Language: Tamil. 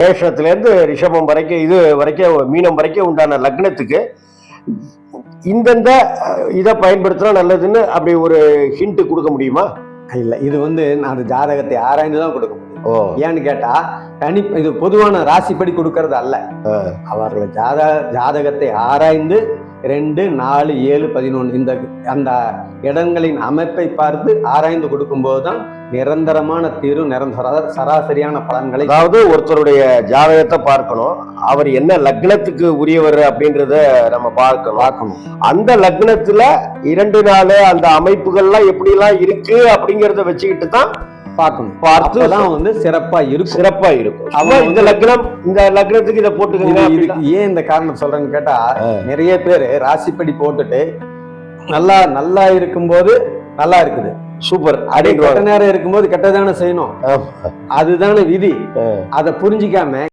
மேஷத்துலேருந்து ரிஷபம் வரைக்கும் இது வரைக்கும் மீனம் வரைக்கும் உண்டான லக்னத்துக்கு இந்தந்த இதை பயன்படுத்தினா நல்லதுன்னு அப்படி ஒரு ஹிண்ட் கொடுக்க முடியுமா? இல்ல இது வந்து நான் ஜாதகத்தை ஆராய்ந்து தான் கொடுக்க முடியும். ஓ. ஏன்னு கேட்டா தனி இது பொதுவான ராசிப்படி கொடுக்கறது அல்ல. அவர்கள் ஜாத ஜாதகத்தை ஆராய்ந்து ரெண்டு நாலு ஏழு பதினொன்று இந்த அந்த இடங்களின் அமைப்பை பார்த்து ஆராய்ந்து கொடுக்கும்போது தான் நிரந்தரமான தீர்வு நிரந்தர சராசரியான பலன்களை அதாவது ஒருத்தருடைய ஜாதகத்தை பார்க்கணும். அவர் என்ன லக்னத்துக்கு உரியவர் அப்படின்றத நம்ம பார்க்கணும். பார்க்கணும். அந்த லக்னத்துல இரண்டு நாள் அந்த அமைப்புகள்லாம் எப்படிலாம் இருக்கு அப்படிங்கறத வச்சுக்கிட்டு தான் பார்க்கணும். பார்த்து அப்பதான் வந்து சிறப்பா இருக்கும். சிறப்பா இருக்கும். அவன் இந்த லக்னம் இந்த லக்னத்துக்கு இதை அப்படின்னா- இதுக்கு ஏன் இந்த காரணம் சொல்றேன்னு கேட்டா நிறைய பேர் ராசிப்படி போட்டுட்டு நல்லா நல்லா இருக்கும்போது நல்லா இருக்குது. சூப்பர். கெட்ட நேரம் இருக்கும்போது கெட்டதானே செய்யணும். அதுதானே விதி. அதை புரிஞ்சிக்காம